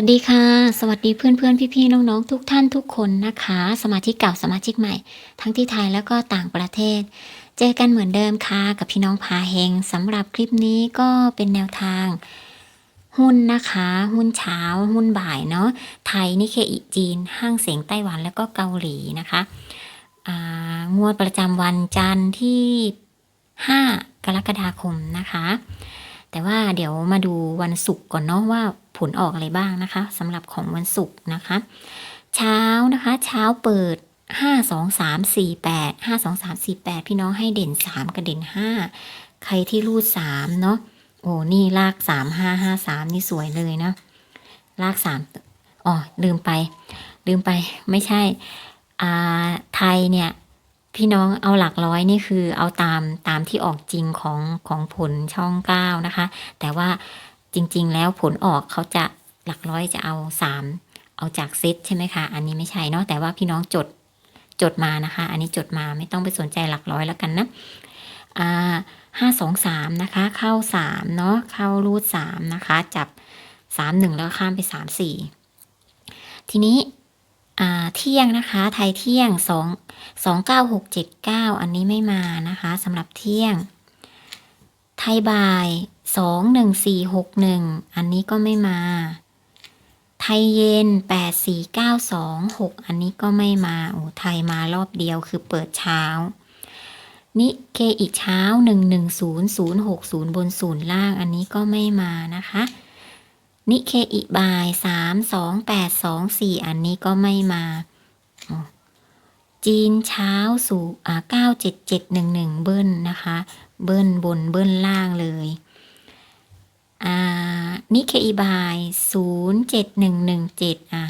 วัสดีค่ะ สวัสดีเพื่อนเพื่อนพี่พี่ๆน้องๆทุกท่านทุกคนนะคะ สมาชิกเก่าสมาชิกใหม่ ทั้งที่ไทยแล้วก็ต่างประเทศ เจอกันเหมือนเดิมค่ะ กับพี่น้องพาเฮงสำหรับคลิปนี้ก็เป็นแนวทาง หุ้นนะคะ หุ้นเช้า หุ้นบ่ายเนาะไทยนิเคอิจีน ห้างเสียงไต้หวันแล้วก็เกาหลีนะคะงวดประจำวันจันทร์ที่ 5 กรกฎาคมนะคะ แต่ว่าเดี๋ยวมาดูวันศุกร์ก่อนเนาะว่า ผลออกอะไรบ้างนะคะสำหรับของวันศุกร์นะคะ เช้านะคะ เช้าเปิด 5 2 3 4 8 5 2 3 4 8 พี่น้องให้เด่น 3 กับเด่น 5 ใครที่รูด 3 เนาะโอ้นี่ลาก 3 5 5 3 นี่สวยเลยนะ ลาก 3 อ๋อ ลืมไป ลืมไปไม่ใช่ อ่า ไทยเนี่ยพี่น้องเอาหลักร้อยนี่คือเอาตามตามที่ออกจริงของของผลช่องเก้านะคะ แต่ว่า จริง ๆ แล้วผลออกเขาจะหลักร้อยจะเอาสามเอาจากเซตใช่ไหมคะอันนี้ไม่ใช่เนาะแต่ว่าพี่น้องจดจดมานะคะ อันนี้จดมาไม่ต้องไปสนใจหลักร้อยแล้วกันนะอ่าห้าสองสามนะคะ เข้าสามเนาะเข้ารูดสามนะคะ จับสามหนึ่งแล้วข้ามไปสามสี่ทีนี้เที่ยงนะคะ ไทยเที่ยงสองสองเก้าหกเจ็ดเก้าอันนี้ไม่มานะคะสำหรับเที่ยง ไทยบ่าย สองหนึ่งสี่หกหนึ่งอันนี้ก็ไม่มา ไทยเย็นแปดสี่เก้าสองหกอันนี้ก็ไม่มาโอ้ไทยมารอบเดียวคือเปิดเช้า นิเคอีกเช้าหนึ่งหนึ่งศูนย์ศูนย์หกศูนย์บนศูนย์ล่างอันนี้ก็ไม่มานะคะ นิเคอีบ่ายสามสองแปดสองสี่อันนี้ก็ไม่มาจีนเช้าสู่อ่าเก้าเจ็ดเจ็ดหนึ่งหนึ่งเบิ้ลนะคะ เบิ้ลบนเบิ้ลล่างเลย นิเคอีบายศูนย์เจ็ดหนึ่งหนึ่งเจ็ดอะ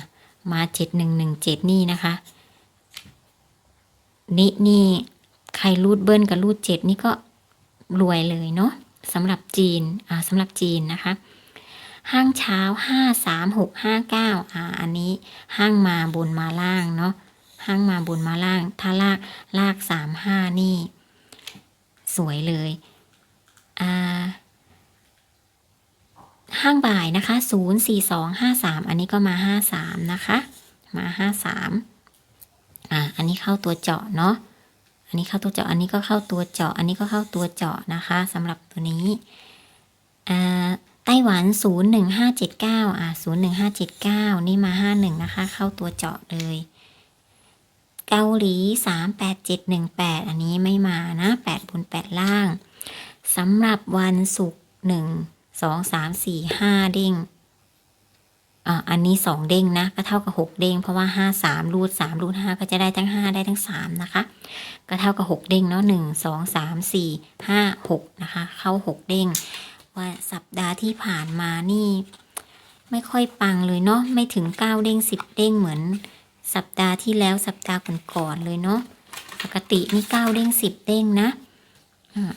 มาเจ็ดหนึ่งหนึ่งเจ็ดนี่นะคะ นี่นี่ใครรูดเบิ้ลกับรูดเจ็ดนี่ก็รวยเลยเนาะสำหรับจีน อ่าสำหรับจีนนะคะ ห้างเช้าห้าสามหกห้าเก้าอ่า อันนี้ห้างมาบนมาล่างเนาะห้างมาบนมาล่าง ถ้าลากลากสามห้านี่ สวยเลย อ่า ห้างบ่ายนะคะศูนย์สี่สองห้าสามอันนี้ก็มาห้าสามนะคะ มาห้าสามอ่า อันนี้เข้าตัวเจาะเนาะ อันนี้เข้าตัวเจาะ อันนี้ก็เข้าตัวเจาะ อันนี้ก็เข้าตัวเจาะนะคะสำหรับตัวนี้ อ่า ไต้หวันศูนย์หนึ่งห้าเจ็ดเก้าอ่าศูนย์หนึ่งห้าเจ็ดเก้านี่มาห้าหนึ่งนะคะ เข้าตัวเจาะเลย เกาหลีสามแปดเจ็ดหนึ่งแปดอันนี้ไม่มานะแปดบนแปดล่างสำหรับวันศุกร์หนึ่ง สองสามสี่ห้าเด้งอ่าอันนี้สองเด้งนะ ก็เท่ากับหกเด้งเพราะว่าห้าสามรูดสามรูดห้าก็จะได้ทั้งห้าได้ทั้งสามนะคะ ก็เท่ากับหกเด้งเนาะหนึ่งสองสามสี่ห้าหกนะคะ เข้าหกเด้งว่าสัปดาห์ที่ผ่านมานี่ ไม่ค่อยปังเลยเนาะไม่ถึงเก้าเด้งสิบเด้งเหมือน สัปดาห์ที่แล้วสัปดาห์ก่อนๆเลยเนาะปกตินี่เก้าเด้งสิบเด้งนะ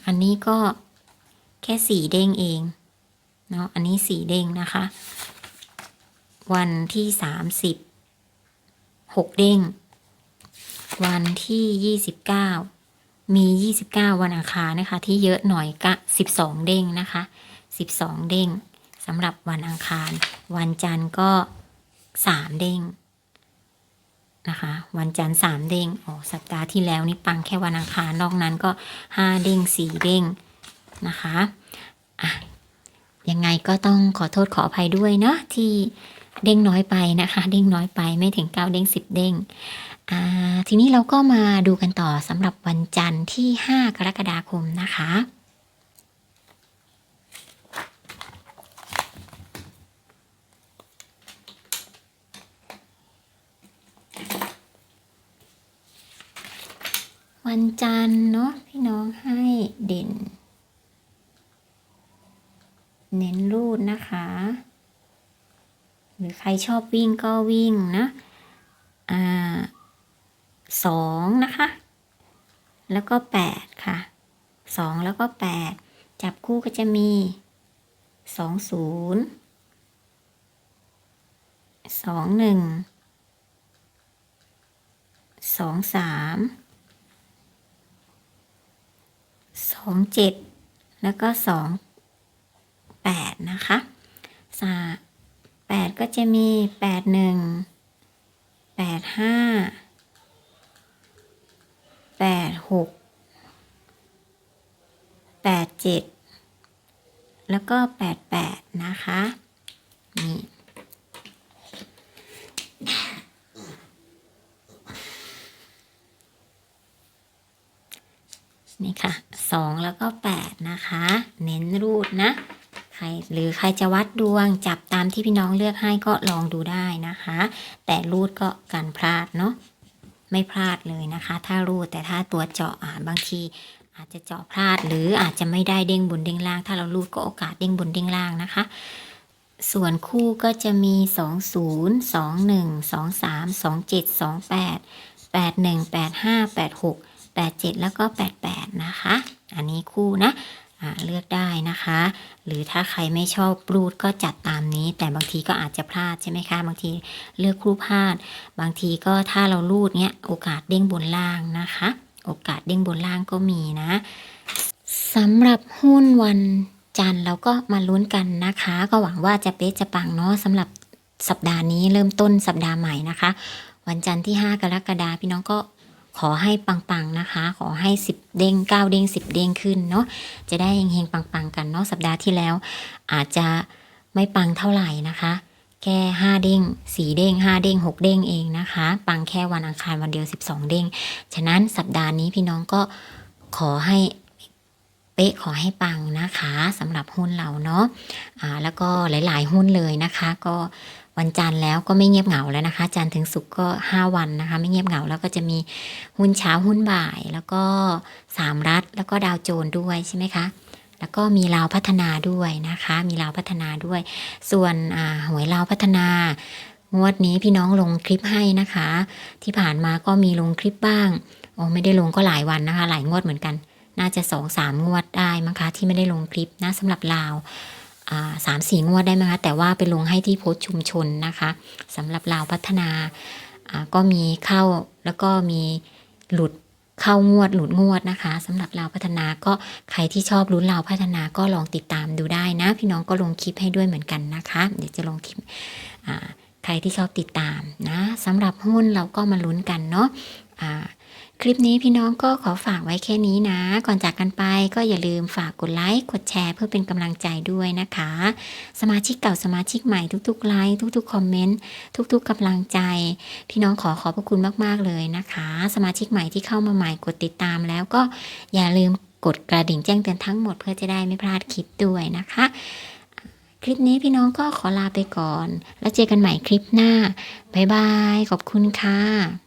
อันนี้ก็แค่สี่เด้งเอง เนาะอันนี้สี่เด้งนะคะ วันที่สามสิบหกเด้ง วันที่ยี่สิบเก้ามียี่สิบเก้าวันอังคารนะคะ ที่เยอะหน่อยก็สิบสองเด้งนะคะสิบสองเด้งสำหรับวันอังคาร วันจันทร์ก็สามเด้งนะคะ วันจันทร์สามเด้งอ๋อสัปดาห์ที่แล้วนี่ปังแค่วันอังคารนอกนั้นก็ห้าเด้งสี่เด้งนะคะอะ ยังไงก็ต้องขอโทษขออภัยด้วยเนาะที่เด้งน้อยไปนะคะ เด้งน้อยไปไม่ถึงเก้าเด้งสิบเด้งทีนี้เราก็มาดูกันต่อสำหรับวันจันทร์ที่ 5 กรกฎาคมนะคะ วันจันทร์เนาะพี่น้องให้เด่น เน้นรูดนะคะ หรือใครชอบวิ่งก็วิ่งนะ อ่าสองนะคะ แล้วก็แปดค่ะสองแล้วก็แปดจับคู่ก็จะมีสองศูนย์สองหนึ่งสองสามสองเจ็ดแล้วก็สอง แปดนะคะสาแปดก็จะมีแปดหนึ่งแปดห้าแปดหกแปดเจ็ดแล้วก็แปดแปดนะคะนี่นี่ค่ะสองแล้วก็แปดนะคะ เน้นรูดนะ รหรือใครจะวัดดวงจับตามที่พี่น้องเลือกให้ก็ลองดูได้นะคะ แต่รูดก็กันพลาดเนาะไม่พลาดเลยนะคะ ถ้ารูดแต่ถ้าตัวเจาะอ่าบางที อาจจะเจาะพลาดหรืออาจจะไม่ได้เด้งบนเด้งล่าง ถ้าเรารูดก็โอกาสเด้งบนเด้งล่างนะคะ ส่วนคู่ก็จะมี 2 0 2 1 2 3 2 7 2 8 8 1 8 5 8 6 8 7 แล้วก็ 88 นะคะ อันนี้คู่นะ เลือกได้นะคะ หรือถ้าใครไม่ชอบรูดก็จัดตามนี้ แต่บางทีก็อาจจะพลาดใช่ไหมคะ บางทีเลือกคู่พลาด บางทีก็ถ้าเรารูดเนี้ยโอกาสเด้งบนล่างนะคะ โอกาสเด้งบนล่างก็มีนะสำหรับหุ้นวันจันทร์เราก็มาลุ้นกันนะคะ ก็หวังว่าจะเป๊ะจะปังเนาะสำหรับสัปดาห์นี้เริ่มต้นสัปดาห์ใหม่นะคะ วันจันทร์ที่ 5 กรกฎาคมพี่น้องก็ ขอให้ปังๆนะคะ ขอให้ 10 เด้ง 9 เด้ง 10 เด้งขึ้นเนาะจะได้เฮงๆปังๆกันเนาะสัปดาห์ที่แล้ว อาจจะไม่ปังเท่าไหร่นะคะ แค่5เด้ง4เด้ง5เด้ง6เด้งเองนะคะ ปังแค่วันอังคารวันเดียว 12 เด้งฉะนั้นสัปดาห์นี้พี่น้องก็ขอให้เป๊ะขอให้ปังนะคะสำหรับหุ้นเราเนาะอ่าแล้วก็หลาย ๆ หุ้นเลยนะคะ ก็ วันจันทร์แล้วก็ไม่เงียบเหงาแล้วนะคะ จันทร์ถึงศุกร์ก็ 5 วันนะคะ ไม่เงียบเหงาแล้วก็จะมีหุ้นเช้าหุ้นบ่าย แล้วก็สามรัฐ แล้วก็ดาวโจนด้วยใช่ไหมคะแล้วก็มีลาวพัฒนาด้วยนะคะ มีลาวพัฒนาด้วย ส่วนหวยลาวพัฒนางวดนี้พี่น้องลงคลิปให้นะคะ ที่ผ่านมาก็มีลงคลิปบ้างโอ้ไม่ได้ลงก็หลายวันนะคะ หลายงวดเหมือนกัน น่าจะสองสามงวดได้มั้งคะที่ไม่ได้ลงคลิปนะสำหรับลาว สามสี่งวดได้ไหมคะแต่ว่าไปลงให้ที่โพสต์ชุมชนนะคะสำหรับลาวพัฒนาก็มีเข้าแล้วก็มีหลุดเข้างวดหลุดงวดนะคะสำหรับลาวพัฒนาก็ใครที่ชอบลุ้นลาวพัฒนาก็ลองติดตามดูได้นะ พี่น้องก็ลงคลิปให้ด้วยเหมือนกันนะคะ เดี๋ยวจะลงคลิปใครที่ชอบติดตามนะสำหรับหุ้นเราก็มาลุ้นกันเนาะ คลิปนี้พี่น้องก็ขอฝากไว้แค่นี้นะ ก่อนจากกันไปก็อย่าลืมฝากกดไลค์กดแชร์เพื่อเป็นกำลังใจด้วยนะคะ สมาชิกเก่าสมาชิกใหม่ทุกๆไลค์ทุกๆคอมเมนต์ทุกๆกำลังใจ พี่น้องขอขอบพระคุณมากๆเลยนะคะ สมาชิกใหม่ที่เข้ามาใหม่กดติดตามแล้วก็อย่าลืมกดกระดิ่งแจ้งเตือนทั้งหมดเพื่อจะได้ไม่พลาดคลิปด้วยนะคะ คลิปนี้พี่น้องก็ขอลาไปก่อน แล้วเจอกันใหม่คลิปหน้าบ๊ายบายขอบคุณค่ะ